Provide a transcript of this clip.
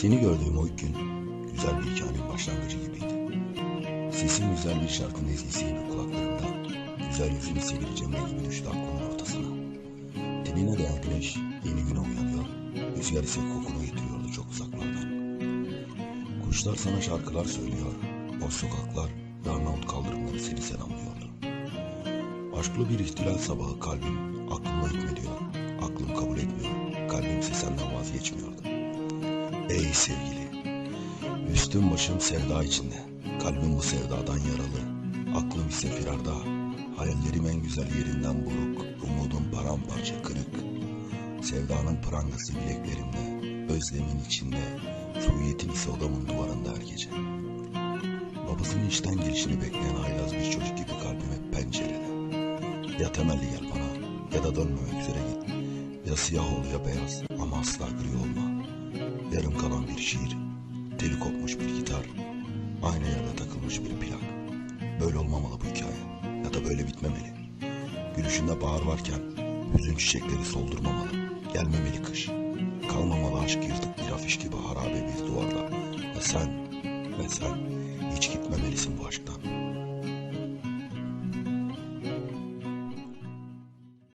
Seni gördüğüm o ilk gün güzel bir hikayenin başlangıcı gibiydi. Sesin güzel bir şarkının ezgisiyle kulaklarımda, güzel yüzünü sevili cemre gibi düştü aklımın ortasına. Tenine değen güneş yeni güne uyanıyor, rüzgar ise kokunu getiriyordu çok uzaklardan. Kuşlar sana şarkılar söylüyor, boş sokaklar ve Arnavut kaldırımları seni selamlıyordu. Aşklı bir ihtilal sabahı kalbim aklımla hükmediyor, aklım kabul etmiyor, kalbim ise senden vazgeçmiyordu. Ey sevgili, üstüm başım sevda içinde, kalbim bu sevdadan yaralı, aklım ise firarda, hayallerim en güzel yerinden buruk, umudum paramparça kırık. Sevdanın prangası bileklerimde, özlemin içinde, suiyetin ise odamın duvarında her gece. Babasının işten gelişini bekleyen haylaz bir çocuk gibi kalbim hep pencerede. Ya temelli gel bana, ya da dönmemek üzere git. Ya siyah ol ya beyaz ama asla gri olma. Yarım kalan bir şiir, teli kopmuş bir gitar, aynı yerde takılmış bir plak. Böyle olmamalı bu hikaye ya da böyle bitmemeli. Gülüşünde bahar varken hüzün çiçekleri soldurmamalı. Gelmemeli kış. Kalmamalı aşk yırtık bir afiş gibi harabe bir duvarda. Ve sen, ve sen hiç gitmemelisin.